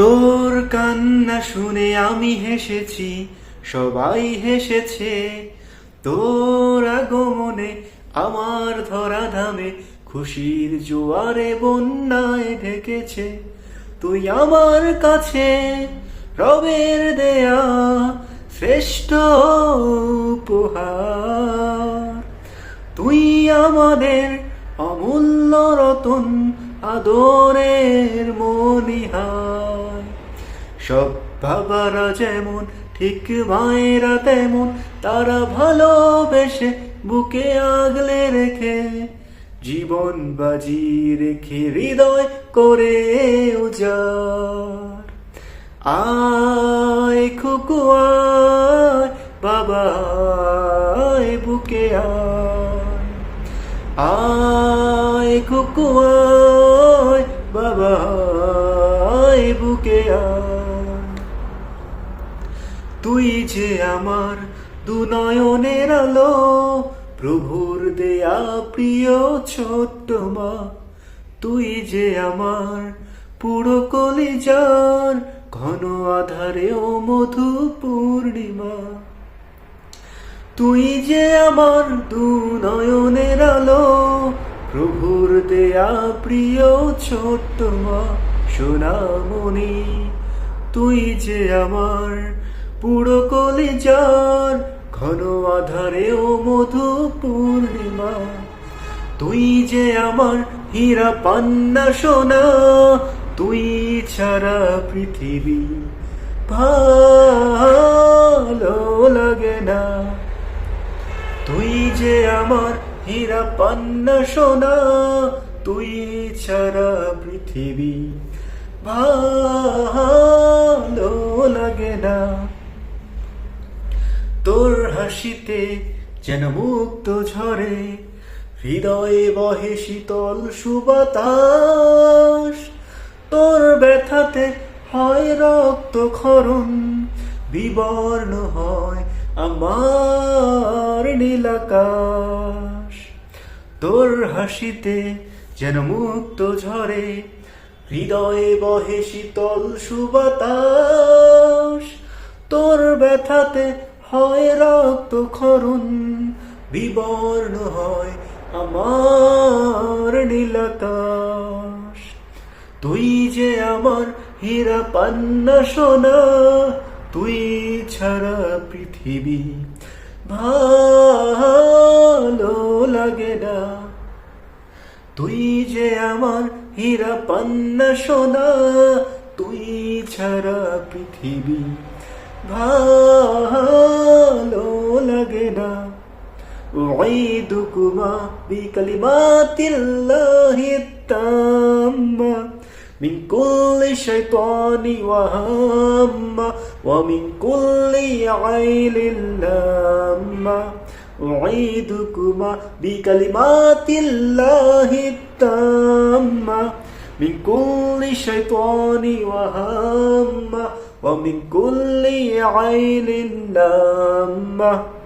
তোর কান্না শুনে আমি হেসেছি, সবাই হেসেছে। তোর আগমনে আমার ধরা ধামে খুশির জোয়ারে বন্যায় ঢেকেছে। তুই আমার কাছে রবের দেয়া শ্রেষ্ঠ উপহার। তুই আমাদের অমূল্য রতন আদরের মনিহার। সব বাবারা যেমন, ঠিক মায়েরা তেমন, তারা ভালোবেসে বুকে আগলে রেখে জীবন বাজি রেখে হৃদয় করে উজার আয় খুকু, আয় বাবা বুকে আয়। আয় খুকু, আয় বাবা বুকে তুই যে আমার দু নয়নের আলো, প্রভুর দেয়া প্রিয় ছোট্ট মা, তুই যে আমার পুরো কলিজার ঘন আধারে ও মধু পূর্ণিমা তুই যে আমার দু নয়নের আলো প্রভুর দেয়া প্রিয় ছোট্ট মা, সোনামণি, তুই যে আমার পুরো কলিজার ঘন আধারে ও মধু পূর্ণিমা তুই যে আমার হীরা পান্না সোনা, তুই ছাড়া পৃথিবী ভালো লাগে না। তুই যে আমার হীরা সোনা তুই ছাড়া পৃথিবী ভালো লাগে না। তোর হাসিতে যেন মুক্ত ঝরে, হৃদয়ে বহে শীতল সুবাতাস। তোর ব্যথাতে হয় রক্ত খরণ বিবর্ণ হয় আমার নীলাকাশ তোর হাসিতে যেন মুক্ত ঝরে, হৃদয়ে বহে শীতল সুবাতাস। তোর ব্যথাতে হয় রক্ত খরণ বিবর্ণ হয় আমার নীলাকাশ তুই যে আমার হীরা পান্না সোনা তুই ছাড়া পৃথিবী ভালো লাগে না তুই যে আমার হীরা পান্না সোনা তুই ছাড়া পৃথিবী ভালো লাগে না أعيدكما بكلمات الله التامة من كل شيطان وهامة ومن كل عيل لامة. أعيدكما بكلمات الله التامة. من كل شيطان وهامة ومن كل عيل لامة.